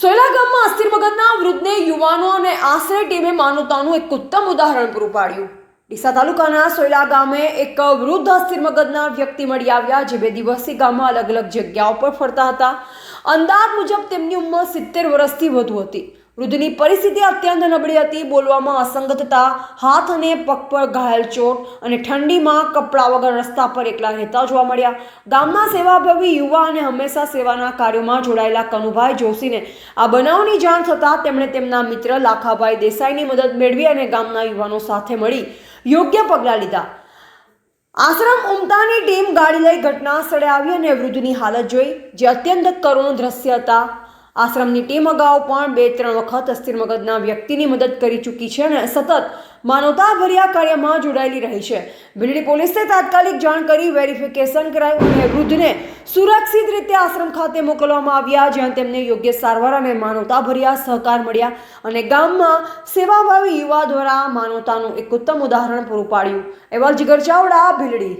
સોયલા ગામમાં અસ્થિર મગજના વૃદ્ધને, યુવાનો અને આશરે ટીમે માનવતાનું એક ઉત્તમ ઉદાહરણ પૂરું પાડ્યું. ડીસા તાલુકાના સોયલા ગામે એક વૃદ્ધ અસ્થિર મગજના વ્યક્તિ મળી આવ્યા, જે બે દિવસથી ગામમાં અલગ અલગ જગ્યાઓ પર ફરતા હતા. અંદાજ મુજબ તેમની ઉંમર સિત્તેર વર્ષથી વધુ હતી. વૃદ્ધની પરિસ્થિતિ અત્યંત નબળી હતી. બોલવામાં અસંગતતા, હાથ અને પગ પર ઘાયલ ચોટ અને ઠંડીમાં કપડાં વગર રસ્તા પર એકલા રહેતા જોવા મળ્યા. ગામના સેવાભાવી યુવા અને હંમેશા સેવાના કાર્યોમાં જોડાયેલા કનુભાઈ જોશીને આ બનાવની જાણ થતાં તેમણે તેમના મિત્ર લાખાભાઈ દેસાઈની મદદ મેળવી અને ગામના યુવાનો સાથે મળી યોગ્ય પગલાં લીધા. આશ્રમ ઉમતાની ટીમ ગાડી લઈ ઘટના સ્થળે આવી અને વૃદ્ધની હાલત જોઈ, જે અત્યંત કરુણ દ્રશ્ય હતા. આશ્રમની ટીમ અગાઉ પણ બે ત્રણ વખત અસ્થિર મગજના વ્યક્તિની મદદ કરી ચૂકી છે અને સતત માનવતાભર્યા કાર્યમાં જોડાયેલી રહી છે. ભીલડી પોલીસે તાત્કાલિક જાણ કરી વેરિફિકેશન કરાયું અને વૃદ્ધને સુરક્ષિત રીતે આશ્રમ ખાતે મોકલવામાં આવ્યા, જ્યાં તેમને યોગ્ય સારવાર અને માનવતાભર્યા સહકાર મળ્યા અને ગામમાં સેવાભાવી યુવા દ્વારા માનવતાનું એક ઉત્તમ ઉદાહરણ પૂરું પાડ્યું. એવા જીગર ચાવડા ભીલડી.